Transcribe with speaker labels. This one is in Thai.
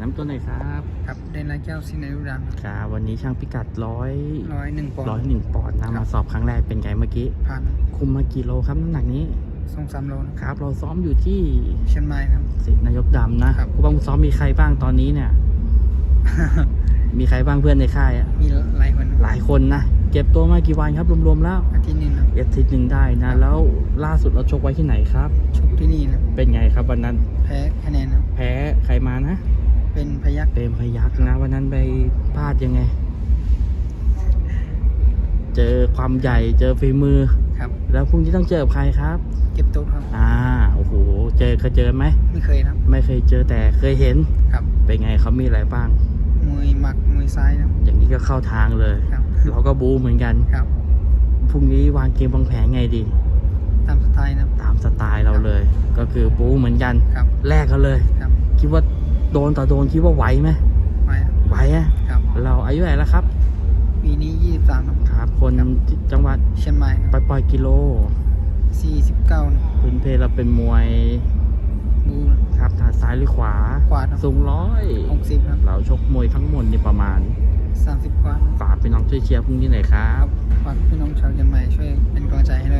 Speaker 1: น้ำต้นหน่อยครับ
Speaker 2: ครับเดนไลแก้วซินในรูดัง
Speaker 1: ครับวันนี้ช่างพิกัดร้อย
Speaker 2: ร้อยหนึ่งปอน
Speaker 1: ร้อย
Speaker 2: ด์
Speaker 1: หนึ่งปอนด์นะมาสอบครั้งแรกเป็นไงเมื่อกี้
Speaker 2: ผ่าน
Speaker 1: คุมมากี่โลครับน้ำหนักนี้
Speaker 2: สองสามโลนะครับ
Speaker 1: เราซ้อมอยู่ที่
Speaker 2: เชียงใหม่ครับ
Speaker 1: สิทธินายกดำนะครับผู้บังคับซ้อมมีใครบ้างตอนนี้เนี่ย มีใครบ้างเพื่อนในค่ายอะ
Speaker 2: มีหลายคน
Speaker 1: หลายคนนะเก็บตัวมากี่วันครับรวมๆแล้ว
Speaker 2: อาทิตย์หนึงครับ
Speaker 1: เอทิตย์หนึ่งได้นะแล้วล่าสุดเราชกไว้ที่ไหนครับ
Speaker 2: ชกที่นี่ครับ
Speaker 1: เป็นไงครับวันนั้น
Speaker 2: แพ้คะแนนครับ
Speaker 1: แพ้ใครมานะ
Speaker 2: เป็นพยัก
Speaker 1: เปรมพยักนะวันนั้นไปพลาดยังไง เจอความใหญ่เจอฝีมือ
Speaker 2: ครับ
Speaker 1: แล้วพรุ่งนี้ต้องเจอกับใครครับ
Speaker 2: เก็บโต๊ะครับ
Speaker 1: อ่าโอ้โหเจอเคยเจอไหม
Speaker 2: ไม่เคยครับ
Speaker 1: ไม่เคยเจอแต่เคยเห็น
Speaker 2: ครับ
Speaker 1: เป็นไงเขามีอะไรบ้าง
Speaker 2: มวยหมักมวยซ้ายครับ
Speaker 1: อย่างนี้ก็เข้าทางเลย
Speaker 2: ครับ
Speaker 1: เราก็บูเหมือนกัน
Speaker 2: ครับ
Speaker 1: พรุ่งนี้วางเกมวางแผนไงดี
Speaker 2: ตามสไตล์นะครับ
Speaker 1: ตามสไตล์เราเลย ก็คือบูเหมือนกัน
Speaker 2: ครับ
Speaker 1: แลกกันเลย
Speaker 2: ครับ
Speaker 1: คิดว่า โดนต่อโดนคิดว่าไหวไหม
Speaker 2: ไปครับ
Speaker 1: ไหวอะ
Speaker 2: ครับ
Speaker 1: เราอายุเท่าไหร่แล้วครับ
Speaker 2: ปีนี้ยี่สิบสามครับ
Speaker 1: ครับคนที่จังหวัด
Speaker 2: เชียงใหม่ค
Speaker 1: ไป
Speaker 2: รับ
Speaker 1: ปล่อยกิโล
Speaker 2: สี่สิบเก้า
Speaker 1: พื้นเพเราเป็นมวย
Speaker 2: บู
Speaker 1: ครับถนัดซ้ายหรือขวา
Speaker 2: ขวาครับ
Speaker 1: สูงร้อย
Speaker 2: หกสิบครับ
Speaker 1: เราชกมวยทั้งหมดนี่ประมาณ
Speaker 2: สามสิบกว่า
Speaker 1: ฝากพี่น้องช่วยเชียร์พรุ่งนี้หน่อยครั
Speaker 2: ครับบฝากพี่น้องชาวเชียงใหม่ช่วยเป็นกำลังใจให้ด้วย